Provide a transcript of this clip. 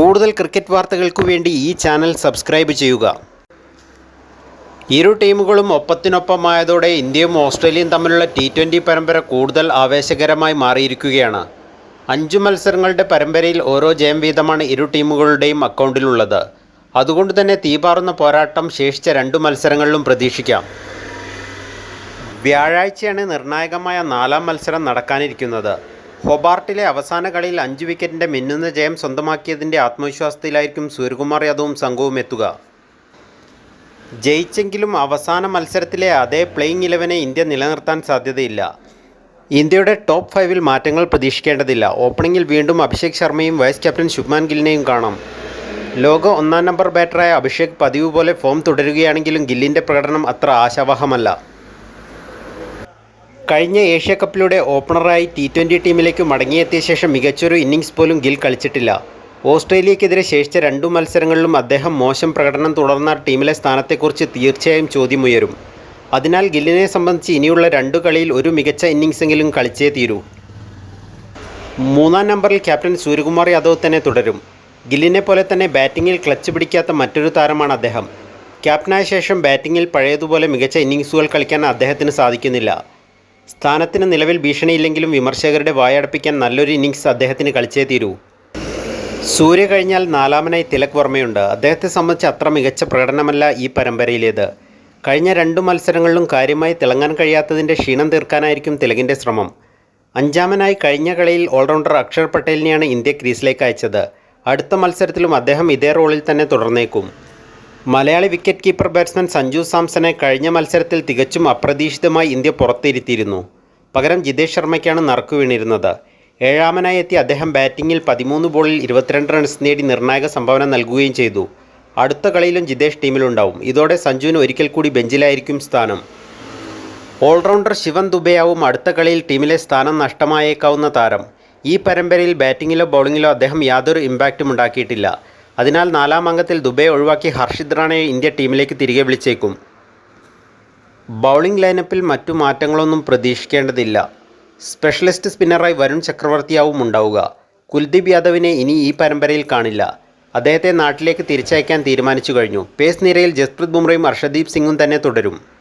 കൂടുതൽ ക്രിക്കറ്റ് വാർത്തകൾക്കു വേണ്ടി ഈ ചാനൽ സബ്സ്ക്രൈബ് ചെയ്യുക. ഇരു ടീമുകളും ഒപ്പത്തിനൊപ്പമായതോടെ ഇന്ത്യയും ഓസ്ട്രേലിയയും തമ്മിലുള്ള ടി ട്വന്റി പരമ്പര കൂടുതൽ ആവേശകരമായി മാറിയിരിക്കുകയാണ്. അഞ്ചു മത്സരങ്ങളുടെ പരമ്പരയിൽ ഓരോ ജയം വീതമാണ് ഇരു ടീമുകളുടെയും അക്കൗണ്ടിലുള്ളത്. അതുകൊണ്ട് തന്നെ തീപാറുന്ന പോരാട്ടം ശേഷിച്ച രണ്ടു മത്സരങ്ങളിലും പ്രതീക്ഷിക്കാം. വ്യാഴാഴ്ചയാണ് നിർണായകമായ നാലാം മത്സരം നടക്കാനിരിക്കുന്നത്. ഹൊബാർട്ടിലെ അവസാന കളിയിൽ അഞ്ച് വിക്കറ്റിന്റെ മിന്നുന്ന ജയം സ്വന്തമാക്കിയതിന്റെ ആത്മവിശ്വാസത്തിലായിരിക്കും സൂര്യകുമാർ യാദവും സംഘവും എത്തുക. ജയിച്ചെങ്കിലും അവസാന മത്സരത്തിലെ അതേ പ്ലേയിങ് ഇലവനെ ഇന്ത്യ നിലനിർത്താൻ സാധ്യതയില്ല. ഇന്ത്യയുടെ ടോപ്പ് ഫൈവിൽ മാറ്റങ്ങൾ പ്രതീക്ഷിക്കേണ്ടതില്ല. ഓപ്പണിംഗിൽ വീണ്ടും അഭിഷേക് ശർമ്മയും വൈസ് ക്യാപ്റ്റൻ ശുഭ്മാൻ ഗില്ലിനെയും കാണാം. ലോക ഒന്നാം നമ്പർ ബാറ്ററായ അഭിഷേക് പതിവ് പോലെ ഫോം തുടരുകയാണെങ്കിലും ഗില്ലിന്റെ പ്രകടനം അത്ര ആശാവഹമല്ല. കഴിഞ്ഞ ഏഷ്യ കപ്പിലൂടെ ഓപ്പണറായി ടി ട്വന്റി ടീമിലേക്ക് മടങ്ങിയെത്തിയ ശേഷം മികച്ചൊരു ഇന്നിങ്സ് പോലും ഗിൽ കളിച്ചിട്ടില്ല. ഓസ്ട്രേലിയക്കെതിരെ ശേഷിച്ച രണ്ടു മത്സരങ്ങളിലും അദ്ദേഹം മോശം പ്രകടനം തുടർന്ന ടീമിലെ സ്ഥാനത്തെക്കുറിച്ച് തീർച്ചയായും ചോദ്യമുയരും അതിനാൽ ഗില്ലിനെ സംബന്ധിച്ച് ഇനിയുള്ള രണ്ടു കളിയിൽ ഒരു മികച്ച ഇന്നിങ്സെങ്കിലും കളിച്ചേ തീരൂ. മൂന്നാം നമ്പറിൽ ക്യാപ്റ്റൻ സൂര്യകുമാർ യാദവ് തന്നെ തുടരും. ഗില്ലിനെ പോലെ തന്നെ ബാറ്റിങ്ങിൽ ക്ലച്ച് പിടിക്കാത്ത മറ്റൊരു താരമാണ് അദ്ദേഹം. ക്യാപ്റ്റനായ ശേഷം ബാറ്റിങ്ങിൽ പഴയതുപോലെ മികച്ച ഇന്നിങ്സുകൾ കളിക്കാൻ അദ്ദേഹത്തിന് സാധിക്കുന്നില്ല. സ്ഥാനത്തിന് നിലവിൽ ഭീഷണിയില്ലെങ്കിലും വിമർശകരുടെ വായടപ്പിക്കാൻ നല്ലൊരു ഇന്നിങ്സ് അദ്ദേഹത്തിന് കളിച്ചേ തീരൂ. സൂര്യ കഴിഞ്ഞാൽ നാലാമനായി തിലക് വർമ്മയുണ്ട്. അദ്ദേഹത്തെ സംബന്ധിച്ച് അത്ര മികച്ച പ്രകടനമല്ല ഈ പരമ്പരയിലേത്. കഴിഞ്ഞ രണ്ടു മത്സരങ്ങളിലും കാര്യമായി തിളങ്ങാൻ കഴിയാത്തതിന്റെ ക്ഷീണം തീർക്കാനായിരിക്കും തിലകിന്റെ ശ്രമം. അഞ്ചാമനായി കഴിഞ്ഞ കളിയിൽ ഓൾറൗണ്ടർ അക്ഷർ പട്ടേലിനെയാണ് ഇന്ത്യ ക്രീസിലേക്ക് അയച്ചത്. അടുത്ത മത്സരത്തിലും അദ്ദേഹം ഇതേ റോളിൽ തന്നെ തുടർന്നേക്കും. Malayali wicket keeper batsman Sanju സാംസനെ കഴിഞ്ഞ മത്സരത്തിൽ തികച്ചും അപ്രതീക്ഷിതമായി ഇന്ത്യ പുറത്തിരുത്തിയിരുന്നു. പകരം ജിതേഷ് ശർമ്മയ്ക്കാണ് നറുക്കു വീണിരുന്നത്. ഏഴാമനായി എത്തിയ അദ്ദേഹം ബാറ്റിംഗിൽ പതിമൂന്ന് ബോളിൽ ഇരുപത്തിരണ്ട് റൺസ് നേടി നിർണായക സംഭാവന നൽകുകയും ചെയ്തു. അടുത്ത കളിയിലും ജിതേഷ് ടീമിലുണ്ടാവും. ഇതോടെ സഞ്ജുവിന് ഒരിക്കൽ കൂടി ബെഞ്ചിലായിരിക്കും സ്ഥാനം. ഓൾറൗണ്ടർ ശിവൻ ദുബെയാവും അടുത്ത കളിയിൽ ടീമിലെ സ്ഥാനം നഷ്ടമായേക്കാവുന്ന താരം. ഈ പരമ്പരയിൽ ബാറ്റിങ്ങിലോ ബൗളിങ്ങിലോ അദ്ദേഹം യാതൊരു ഇമ്പാക്റ്റും ഉണ്ടാക്കിയിട്ടില്ല. അതിനാൽ നാലാം അംഗത്തിൽ ദുബെ ഒഴിവാക്കി ഹർഷിദ് റാണയെ ഇന്ത്യ ടീമിലേക്ക് തിരികെ വിളിച്ചേക്കും. ബൗളിംഗ് ലൈനപ്പിൽ മറ്റു മാറ്റങ്ങളൊന്നും പ്രതീക്ഷിക്കേണ്ടതില്ല. സ്പെഷ്യലിസ്റ്റ് സ്പിന്നറായി വരുൺ ചക്രവർത്തിയാവും ഉണ്ടാവുക. കുൽദീപ് യാദവിനെ ഇനി ഈ പരമ്പരയിൽ കാണില്ല. അദ്ദേഹത്തെ നാട്ടിലേക്ക് തിരിച്ചയക്കാൻ തീരുമാനിച്ചു കഴിഞ്ഞു. പേസ് നിരയിൽ ജസ്പ്രീത് ബുംറയും അർഷദീപ് സിംഗും തന്നെ തുടരും.